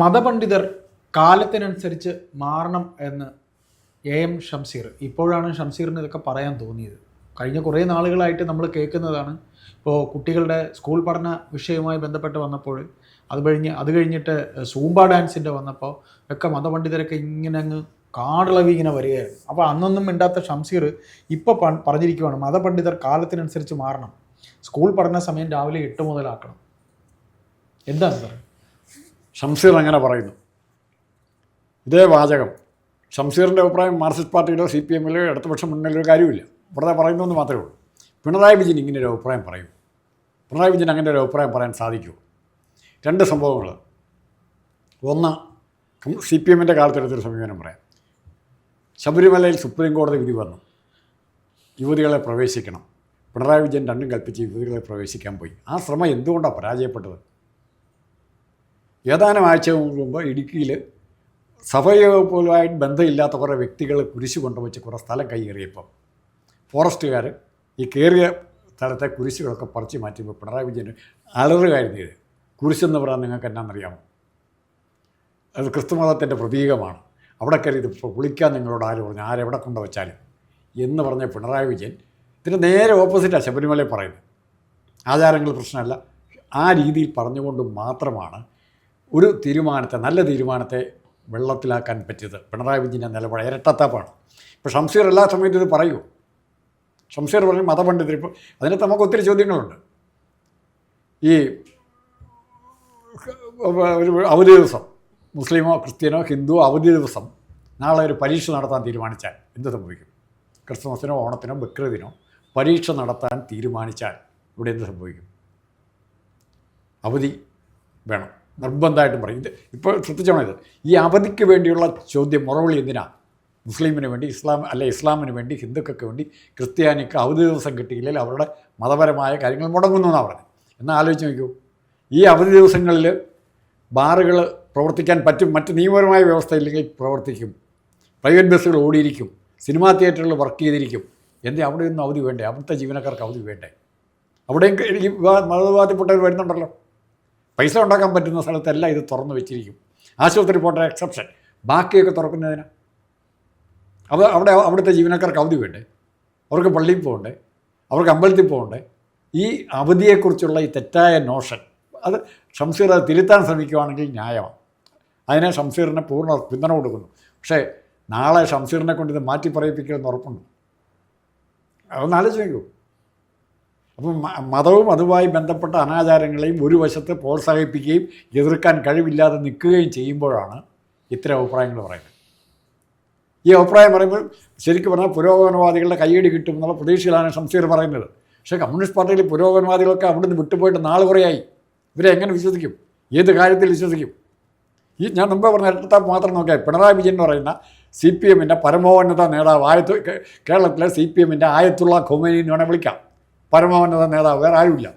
മതപണ്ഡിതർ കാലത്തിനനുസരിച്ച് മാറണം എന്ന് എ എം ഷംസീർ ഇപ്പോഴാണ് ഷംസീറിന് ഇതൊക്കെ പറയാൻ തോന്നിയത്. കഴിഞ്ഞ കുറേ നാളുകളായിട്ട് നമ്മൾ കേൾക്കുന്നതാണ്. ഇപ്പോൾ കുട്ടികളുടെ സ്കൂൾ പഠന വിഷയവുമായി ബന്ധപ്പെട്ട് വന്നപ്പോൾ അത് കഴിഞ്ഞ് അത് കഴിഞ്ഞിട്ട് സൂംബ ഡാൻസിന്റെ വന്നപ്പോൾ ഒക്കെ മതപണ്ഡിതരൊക്കെ ഇങ്ങനെ അങ്ങ് കാടിളവി ഇങ്ങനെ വരികയായിരുന്നു. അപ്പോൾ അന്നൊന്നും മിണ്ടാത്ത ഷംസീർ ഇപ്പോൾ പറഞ്ഞിരിക്കുവാണ് മതപണ്ഡിതർ കാലത്തിനനുസരിച്ച് മാറണം. സ്കൂൾ പഠന സമയം രാവിലെ എട്ട് മുതലാക്കണം. എന്താണ് സാർ ഷംസീർ അങ്ങനെ പറയുന്നു? ഇതേ വാചകം. ഷംസീറിന്റെ അഭിപ്രായം മാർക്സിസ്റ്റ് പാർട്ടിയിലോ സി പി എമ്മിലോ ഇടതുപക്ഷ മുന്നിലോ കാര്യമില്ല ഇവിടെ പറയുന്നതെന്ന് മാത്രമേ ഉള്ളൂ. പിണറായി വിജയൻ ഇങ്ങനെ ഒരു അഭിപ്രായം പറയും. പിണറായി വിജയൻ അങ്ങനെ ഒരു അഭിപ്രായം പറയാൻ സാധിക്കുമോ രണ്ട് സംഭവങ്ങൾ. ഒന്ന് സി പി എമ്മിന്റെ കാലത്തെടുത്തൊരു സമീപനം പറയാം. ശബരിമലയിൽ സുപ്രീം കോടതി വിധി വന്നു. യുവതികളെ പ്രവേശിക്കണം. പിണറായി വിജയൻ രണ്ടും കൽപ്പിച്ച് യുവതികളെ പ്രവേശിക്കാൻ പോയി. ആ ശ്രമം എന്തുകൊണ്ടാണ് പരാജയപ്പെട്ടത്? ഏതാനും ആഴ്ചകൾക്ക് മുമ്പ് ഇടുക്കിയിൽ സഭയോപോലുമായിട്ട് ബന്ധമില്ലാത്ത കുറേ വ്യക്തികൾ കുരിശ് കൊണ്ടുവച്ച് കുറേ സ്ഥലം കൈയേറിയപ്പം ഫോറസ്റ്റുകാർ ഈ കയറിയ സ്ഥലത്തെ കുരിശുകളൊക്കെ പറിച്ച് മാറ്റിയപ്പോൾ പിണറായി വിജയൻ അലറുകയായിരുന്നു ഇത്. കുരിശെന്ന് പറയാൻ നിങ്ങൾക്ക് എന്നാണെന്നറിയാമോ അത് ക്രിസ്തുമതത്തിന്റെ പ്രതീകമാണ്. അവിടെ കയറി ഇത് വിളിക്കാൻ നിങ്ങളോട് ആര് പറഞ്ഞു? ആരെവിടെ കൊണ്ടുവച്ചാലും. എന്ന് പറഞ്ഞ പിണറായി വിജയൻ ഇതിന് നേരെ ഓപ്പോസിറ്റാണ് ശബരിമലയിൽ പറയുന്നത്. ആചാരങ്ങൾ പ്രശ്നമല്ല. ആ രീതിയിൽ പറഞ്ഞുകൊണ്ട് മാത്രമാണ് ഒരു തീരുമാനത്തെ നല്ല തീരുമാനത്തെ വെള്ളത്തിലാക്കാൻ പറ്റിയത്. പിണറായി വിജയന്റെ നിലപാട് ഇരട്ടത്താപ്പാണ്. ഇപ്പോൾ ഷംസീർ എല്ലാ സമയത്തും ഇത് പറയൂ. ഷംസീർ പറഞ്ഞു മതപണ്ഡിതർ ഇപ്പോൾ അതിനകത്ത് നമുക്ക് ഒത്തിരി ചോദ്യങ്ങളുണ്ട്. ഈ അവധി ദിവസം മുസ്ലിമോ ക്രിസ്ത്യനോ ഹിന്ദുവോ അവധി ദിവസം നാളെ ഒരു പരീക്ഷ നടത്താൻ തീരുമാനിച്ചാൽ എന്ത് സംഭവിക്കും? ക്രിസ്മസിനോ ഓണത്തിനോ ബക്രീദിനോ പരീക്ഷ നടത്താൻ തീരുമാനിച്ചാൽ ഇവിടെ എന്ത് സംഭവിക്കും? അവധി വേണം. നിർബന്ധമായിട്ടും പറയും. ഇത് ഇപ്പോൾ ശ്രദ്ധിച്ചോണം ഇത്. ഈ അവധിക്ക് വേണ്ടിയുള്ള ചോദ്യം മുറവിളി എന്തിനാ? മുസ്ലിമിന് വേണ്ടി ഇസ്ലാം അല്ല ഇസ്ലാമിന് വേണ്ടി ഹിന്ദുക്കൾക്ക് വേണ്ടി ക്രിസ്ത്യാനിക്ക് അവധി ദിവസം കിട്ടിയില്ലെങ്കിൽ അവരുടെ മതപരമായ കാര്യങ്ങൾ മുടങ്ങുന്നു എന്നാണ് പറഞ്ഞത്. എന്നാൽ ആലോചിച്ച് നോക്കൂ. ഈ അവധി ദിവസങ്ങളിൽ ബാറുകൾ പ്രവർത്തിക്കാൻ പറ്റും മറ്റ് നിയമപരമായ വ്യവസ്ഥയില്ലെങ്കിൽ പ്രവർത്തിക്കും. പ്രൈവറ്റ് ബസ്സുകൾ ഓടിയിരിക്കും. സിനിമാ തിയേറ്ററുകൾ വർക്ക് ചെയ്തിരിക്കും. എന്തേ അവിടെയൊന്നും അവധി വേണ്ടേ? അവിടുത്തെ ജീവനക്കാർക്ക് അവധി വേണ്ടേ? അവിടെയും ഈ മതവിവാദപ്പെട്ടവർ വരുന്നുണ്ടല്ലോ. പൈസ ഉണ്ടാക്കാൻ പറ്റുന്ന സ്ഥലത്തെല്ലാം ഇത് തുറന്നു വെച്ചിരിക്കും. ആശുപത്രി പോട്ടെ എക്സെപ്ഷൻ ബാക്കിയൊക്കെ തുറക്കുന്നതിന്. അവ അവിടെ അവിടുത്തെ ജീവനക്കാർക്ക് അവധി വേണ്ടേ? അവർക്ക് പള്ളിയിൽ പോകണ്ടേ? അവർക്ക് അമ്പലത്തിൽ പോകണ്ടേ? ഈ അവധിയെക്കുറിച്ചുള്ള ഈ തെറ്റായ നോഷൻ അത് ഷംസീർ അത് തിരുത്താൻ ശ്രമിക്കുകയാണെങ്കിൽ ന്യായമാണ് അതിനെ ഷംസീറിനെ പൂർണ പിന്തുണ കൊടുക്കുന്നു. പക്ഷേ നാളെ ഷംസീറിനെ കൊണ്ട് ഇത് മാറ്റി പറയിപ്പിക്കുമെന്ന് ഉറപ്പുണ്ട്. അതൊന്ന് ആലോചിച്ച് അപ്പം മതവും അതുമായി ബന്ധപ്പെട്ട അനാചാരങ്ങളെയും ഒരു വശത്ത് പ്രോത്സാഹിപ്പിക്കുകയും എതിർക്കാൻ കഴിവില്ലാതെ നിൽക്കുകയും ചെയ്യുമ്പോഴാണ് ഇത്തരം അഭിപ്രായങ്ങൾ പറയുന്നത്. ഈ അഭിപ്രായം പറയുമ്പോൾ ശരിക്കും പറഞ്ഞാൽ പുരോഗമനവാദികളുടെ കയ്യടി കിട്ടും എന്നുള്ള പ്രതീക്ഷയിലാണ് ഷംസീർ പറയുന്നത്. പക്ഷേ കമ്മ്യൂണിസ്റ്റ് പാർട്ടിയിൽ പുരോഗമനവാദികളൊക്കെ അവിടുന്ന് വിട്ടുപോയിട്ട് നാൾ കുറയായി. ഇവരെ എങ്ങനെ വിശ്വസിക്കും? ഏത് കാര്യത്തിൽ വിശ്വസിക്കും? ഈ ഞാൻ മുമ്പേ പറഞ്ഞ ഇരട്ടത്താപ്പ് മാത്രം നോക്കിയാൽ പിണറായി വിജയൻ എന്ന് പറയുന്ന സി പി എമ്മിന്റെ പരമോന്നത നേതാവ് ആയത്ത് കേരളത്തിലെ സി പി എമ്മിന്റെ ആയത്തുള്ള ഖൊമേനി എന്ന് വേണേൽ വിളിക്കാം. പരമോന്നത നേതാവ് വേറെ ആരുമില്ല.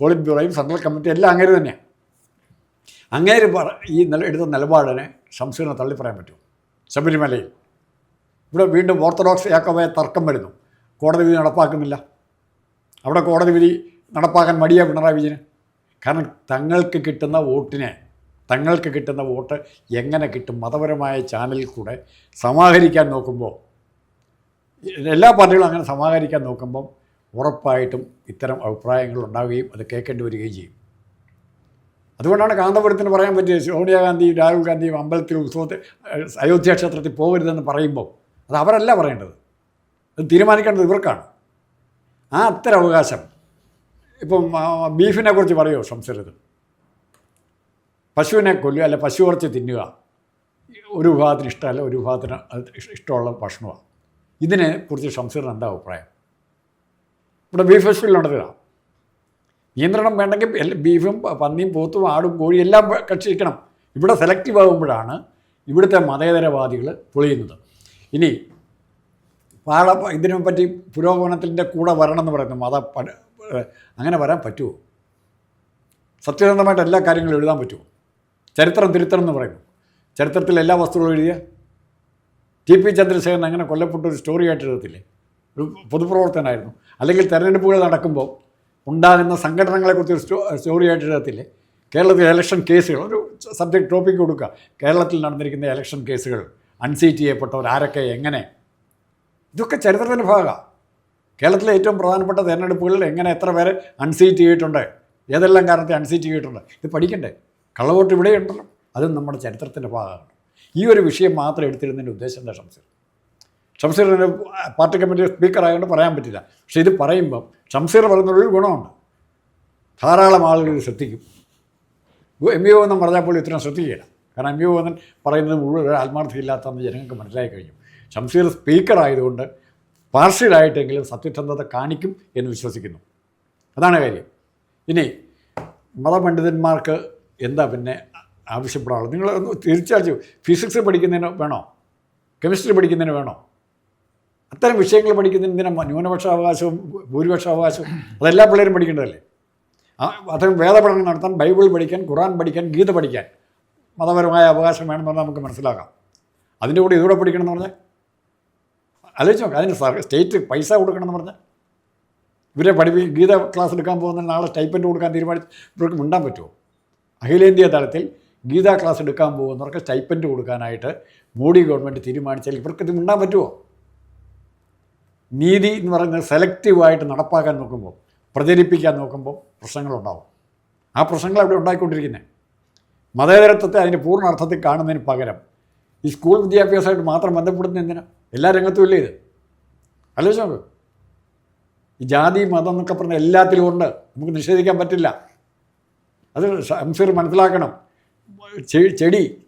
പോളിറ്റ് ബ്യൂറോയും സെൻട്രൽ കമ്മിറ്റി എല്ലാം അങ്ങേര് തന്നെയാണ് അങ്ങേര് പറ ഈ നില എടുത്ത നിലപാടിനെ തള്ളി തള്ളിപ്പറയാൻ പറ്റും ശബരിമലയിൽ. ഇവിടെ വീണ്ടും ഓർത്തഡോക്സ് യാക്കോബായ തർക്കം വരുന്നു. കോടതി വിധി നടപ്പാക്കുന്നില്ല. അവിടെ കോടതി വിധി നടപ്പാക്കാൻ മടിയാ പിണറായി വിജയന്. കാരണം തങ്ങൾക്ക് കിട്ടുന്ന വോട്ടിനെ തങ്ങൾക്ക് കിട്ടുന്ന വോട്ട് എങ്ങനെ കിട്ടും മതപരമായ ചാനലിൽ കൂടെ സമാഹരിക്കാൻ നോക്കുമ്പോൾ എല്ലാ പാർട്ടികളും അങ്ങനെ സമാഹരിക്കാൻ നോക്കുമ്പം ഉറപ്പായിട്ടും ഇത്തരം അഭിപ്രായങ്ങൾ ഉണ്ടാവുകയും അത് കേൾക്കേണ്ടി വരികയും ചെയ്യും. അതുകൊണ്ടാണ് കാന്തപുരത്തിന് പറയാൻ പറ്റിയത് സോണിയാഗാന്ധിയും രാഹുൽ ഗാന്ധിയും അമ്പലത്തിൽ ഉത്സവത്തിൽ അയോധ്യ ക്ഷേത്രത്തിൽ പോകരുതെന്ന് പറയുമ്പോൾ അത് അവരല്ല പറയേണ്ടത്. അത് തീരുമാനിക്കേണ്ടത് ഇവർക്കാണ്. ആ അത്തരം അവകാശം ഇപ്പം ബീഫിനെ കുറിച്ച് പറയുമോ സംസാരത്തിൽ പശുവിനെ കൊല്ലുക അല്ല പശു കുറച്ച് തിന്നുക. ഒരു വിഭാഗത്തിന് ഇഷ്ടമല്ല ഒരു വിഭാഗത്തിന് ഇഷ്ടമുള്ള ഭക്ഷണമാണ്. ഇതിനെ കുറിച്ച് സംസാരം എന്താ അഭിപ്രായം? ഇവിടെ ബീഫ് ഫെസ്റ്റിവൽ നടത്തുക നിയന്ത്രണം വേണ്ടെങ്കിൽ ബീഫും പന്നിയും പോത്തും ആടും കോഴിയും എല്ലാം കക്ഷിക്കണം ഇവിടെ സെലക്റ്റീവ് ആകുമ്പോഴാണ് ഇവിടുത്തെ മതേതരവാദികൾ പൊളിയുന്നത്. ഇനി പാള ഇതിനെ പറ്റി പുരോഗമനത്തിന്റെ കൂടെ വരണം എന്ന് പറയുന്നു മത അങ്ങനെ വരാൻ പറ്റുമോ സത്യസന്ധമായിട്ട് എല്ലാ കാര്യങ്ങളും എഴുതാൻ പറ്റുമോ ചരിത്രം തിരുത്തണം എന്ന് പറയുന്നു. ചരിത്രത്തിൽ എല്ലാ വസ്തുക്കളും എഴുതിയ ടി പി ചന്ദ്രശേഖരൻ അങ്ങനെ കൊല്ലപ്പെട്ട ഒരു സ്റ്റോറി ആയിട്ട് എഴുതത്തില്ലേ? ഒരു പൊതുപ്രവർത്തനായിരുന്നു. അല്ലെങ്കിൽ തെരഞ്ഞെടുപ്പുകൾ നടക്കുമ്പോൾ ഉണ്ടാകുന്ന സംഘടനകളെക്കുറിച്ച് ഒരു സ്റ്റോ സ്റ്റോറി ആയിട്ട് എഴുതത്തില്ലേ കേരളത്തിൽ ഇലക്ഷൻ കേസുകൾ ഒരു സബ്ജക്ട് ടോപ്പിക് കൊടുക്കുക. കേരളത്തിൽ നടന്നിരിക്കുന്ന ഇലക്ഷൻ കേസുകൾ അൺസീറ്റ് ചെയ്യപ്പെട്ടവർ ആരൊക്കെ എങ്ങനെ? ഇതൊക്കെ ചരിത്രത്തിന്റെ ഭാഗമാണ് കേരളത്തിലെ ഏറ്റവും പ്രധാനപ്പെട്ട തെരഞ്ഞെടുപ്പുകളിൽ എങ്ങനെ എത്ര പേരെ അൺസീറ്റ് ചെയ്തിട്ടുണ്ട്? ഏതെല്ലാം കാരണത്തെ അൺസീറ്റ് ചെയ്തിട്ടുണ്ട്? ഇത് പഠിക്കണ്ടേ? കള്ളവോട്ട് ഇവിടെയുണ്ടല്ലോ. അതും നമ്മുടെ ചരിത്രത്തിന്റെ ഭാഗമാണ്. ഈ ഒരു വിഷയം മാത്രം എടുത്തിരുന്നതിന്റെ ഉദ്ദേശം എന്താ ഷംസീർ? ഷംസീറിന് പാർട്ടി കമ്മിറ്റി സ്പീക്കറായതുകൊണ്ട് പറയാൻ പറ്റില്ല. പക്ഷേ ഇത് പറയുമ്പം ഷംസീർ പറഞ്ഞൊരു ഗുണമുണ്ട്. ധാരാളം ആളുകൾ ശ്രദ്ധിക്കും. എം യു എന്നും പറഞ്ഞാൽ പോലും ഇത്രയും ശ്രദ്ധിക്കുകയില്ല. കാരണം എം യു എന്നൻ പറയുന്നത് മുഴുവൻ ആത്മാർത്ഥയില്ലാത്തതെന്ന് ജനങ്ങൾക്ക് മനസ്സിലായി കഴിഞ്ഞു. ഷംസീർ സ്പീക്കറായതുകൊണ്ട് പാർഷ്യലായിട്ടെങ്കിലും സത്യസന്ധത കാണിക്കും എന്ന് വിശ്വസിക്കുന്നു. അതാണ് കാര്യം. ഇനി മതപണ്ഡിതന്മാർക്ക് എന്താ പിന്നെ ആവശ്യപ്പെടാറുള്ളത് നിങ്ങൾ തിരിച്ചറിച്ചു ഫിസിക്സ് പഠിക്കുന്നതിന് വേണോ? കെമിസ്ട്രി പഠിക്കുന്നതിന് വേണോ? അത്തരം വിഷയങ്ങൾ പഠിക്കുന്നതിന് എന്തിനാ ന്യൂനപക്ഷാവകാശവും ഭൂരിപക്ഷാവകാശവും? അതെല്ലാ പിള്ളേരും പഠിക്കേണ്ടതല്ലേ? അത്തരം വേദപഠനം നടത്താൻ ബൈബിൾ പഠിക്കാൻ ഖുറാൻ പഠിക്കാൻ ഗീത പഠിക്കാൻ മതപരമായ അവകാശം വേണമെന്ന് പറഞ്ഞാൽ നമുക്ക് മനസ്സിലാക്കാം. അതിന്റെ കൂടെ ഇതുകൂടെ പഠിക്കണമെന്ന് പറഞ്ഞാൽ? ആലോചിച്ച് നോക്കാം അതിന് സ്റ്റേറ്റ് പൈസ കൊടുക്കണമെന്ന് പറഞ്ഞാൽ? ഇവരെ പഠിപ്പി ഗീത ക്ലാസ് എടുക്കാൻ പോകുന്ന നാളെ സ്റ്റൈപ്പന്റ് കൊടുക്കാൻ തീരുമാനിച്ച് ഇവർക്ക് മിണ്ടാൻ പറ്റുമോ? അഖിലേന്ത്യാ തലത്തിൽ ഗീത ക്ലാസ് എടുക്കാൻ പോകുന്നവർക്ക് സ്റ്റൈപ്പന്റ് കൊടുക്കാനായിട്ട് മോഡി ഗവൺമെന്റ് തീരുമാനിച്ചാൽ ഇവർക്ക് ഇത് മിണ്ടാൻ പറ്റുമോ? നീതി എന്ന് പറയുന്നത് സെലക്റ്റീവായിട്ട് നടപ്പാക്കാൻ നോക്കുമ്പോൾ പ്രചരിപ്പിക്കാൻ നോക്കുമ്പോൾ പ്രശ്നങ്ങളുണ്ടാവും. ആ പ്രശ്നങ്ങൾ അവിടെ ഉണ്ടായിക്കൊണ്ടിരിക്കുന്നത് മതേതരത്വത്തെ അതിന്റെ പൂർണ അർത്ഥത്തിൽ കാണുന്നതിന് പകരം ഈ സ്കൂൾ വിദ്യാഭ്യാസമായിട്ട് മാത്രം ബന്ധപ്പെടുന്ന എന്തിനാ? എല്ലാ രംഗത്തും ഇല്ലേ ഇത്? ആലോചിച്ച് ഈ ജാതി മതം എന്നൊക്കെ പറഞ്ഞ എല്ലാത്തിലും ഉണ്ട്. നമുക്ക് നിഷേധിക്കാൻ പറ്റില്ല. അത് ഷംസീർ മനസ്സിലാക്കണം. ചെടി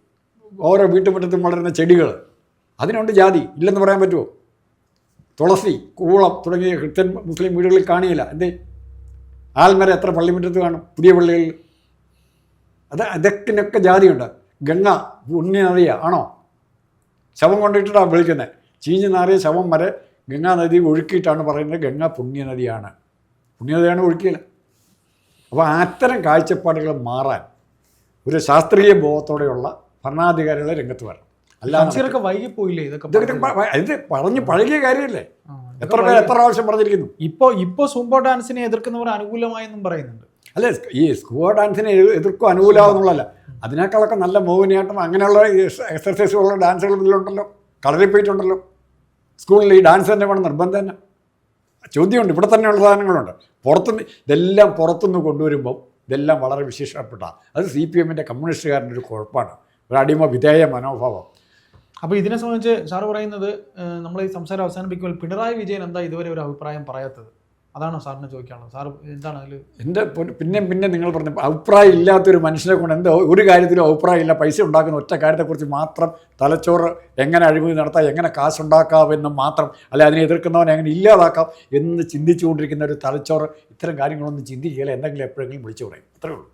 ഓരോ വീട്ടുമുറ്റത്തും വളരുന്ന ചെടികൾ. അതിനുണ്ട് ജാതി. ഇല്ലെന്ന് പറയാൻ പറ്റുമോ? തുളസി കൂളം തുടങ്ങിയ ക്രിസ്ത്യൻ മുസ്ലിം വീടുകളിൽ കാണിയില്ല. എന്തേ? ആൽമര എത്ര പള്ളിമുറ്റത്ത് കാണും? പുതിയ പള്ളികളിൽ. അത് അതൊക്കെ ജാതിയുണ്ട്. ഗംഗ പുണ്യ നദിയ ആണോ? ശവം കൊണ്ടിട്ടാണ് വിളിക്കുന്നത് ചീഞ്ഞ് നാറിയ ശവം വരെ ഗംഗാ നദി ഒഴുക്കിയിട്ടാണ് പറയുന്നത് ഗംഗ പുണ്യ നദിയാണ് പുണ്യനദിയാണ് ഒഴുക്കിയില്ല അപ്പോൾ അത്തരം കാഴ്ചപ്പാടുകൾ മാറാൻ ഒരു ശാസ്ത്രീയ ബോധത്തോടെയുള്ള ഭരണാധികാരികളെ രംഗത്ത് വരണം. അല്ലാതെ ഷംസീറൊക്കെ വൈകിപ്പോയില്ലേ ഇതൊക്കെ ഇതൊക്കെ പറഞ്ഞു പഴകിയ കാര്യമല്ലേ? എത്ര പേര് എത്ര പ്രാവശ്യം പറഞ്ഞിരിക്കുന്നു? ഇപ്പോ ഇപ്പോ സൂംബോ ഡാൻസിനെ എതിർക്കുന്നവർ അനുകൂലമായെന്നും പറയുന്നുണ്ട്. അല്ലേ ഈ സ്കൂബോ ഡാൻസിനെ എതിർ- എതിർക്കും അനുകൂലമാവുന്നുള്ളതല്ല. അതിനേക്കാളൊക്കെ നല്ല മോഹിനിയാട്ടം അങ്ങനെയുള്ള ഈ എക്സർസൈസുകളുള്ള ഡാൻസുകൾ ഇതിലുണ്ടല്ലോ. കളറിൽ പോയിട്ടുണ്ടല്ലോ സ്കൂളിൽ ഈ ഡാൻസ് തന്നെ വേണം നിർബന്ധം തന്നെ. ചോദ്യമുണ്ട് ഇവിടെ തന്നെയുള്ള സാധനങ്ങളുണ്ട്. പുറത്തുനിന്ന് ഇതെല്ലാം പുറത്തുനിന്ന് കൊണ്ടുവരുമ്പോൾ ഇതെല്ലാം വളരെ വിശേഷപ്പെട്ട അത് സി പി എമ്മിന്റെ കമ്മ്യൂണിസ്റ്റുകാരന്റെ ഒരു കുഴപ്പമാണ്. ഒരു അടിമ വിധേയ മനോഭാവം. അപ്പോൾ ഇതിനെ സംബന്ധിച്ച് സാറ് പറയുന്നത് നമ്മൾ ഈ സംസാരം അവസാനിപ്പിക്കുമ്പോൾ പിണറായി വിജയൻ എന്താ ഇതുവരെ ഒരു അഭിപ്രായം പറയാത്തത്? അതാണോ സാറിന് ചോദിക്കാനുള്ളത്? സാർ എന്താണ് അതിൽ എന്റെ പൊന്ന് പിന്നെ നിങ്ങൾ പറഞ്ഞ അഭിപ്രായം ഇല്ലാത്തൊരു മനുഷ്യനെ കൊണ്ട് എന്തോ ഒരു കാര്യത്തിലും അഭിപ്രായം ഇല്ല. പൈസ ഉണ്ടാക്കുന്ന ഒറ്റ കാര്യത്തെക്കുറിച്ച് മാത്രം തലച്ചോറ് എങ്ങനെ അഴിമതി നടത്താം എങ്ങനെ കാശുണ്ടാക്കാം മാത്രം അല്ലെ അതിനെ എതിർക്കുന്നവനെ എങ്ങനെ ഇല്ലാതാക്കാം എന്ന് ചിന്തിച്ചുകൊണ്ടിരിക്കുന്ന ഒരു തലച്ചോറ് ഇത്തരം കാര്യങ്ങളൊന്നും ചിന്തിക്കുകയില്ല. എന്തെങ്കിലും എപ്പോഴെങ്കിലും വിളിച്ചു പറയും. അത്രേ ഉള്ളൂ.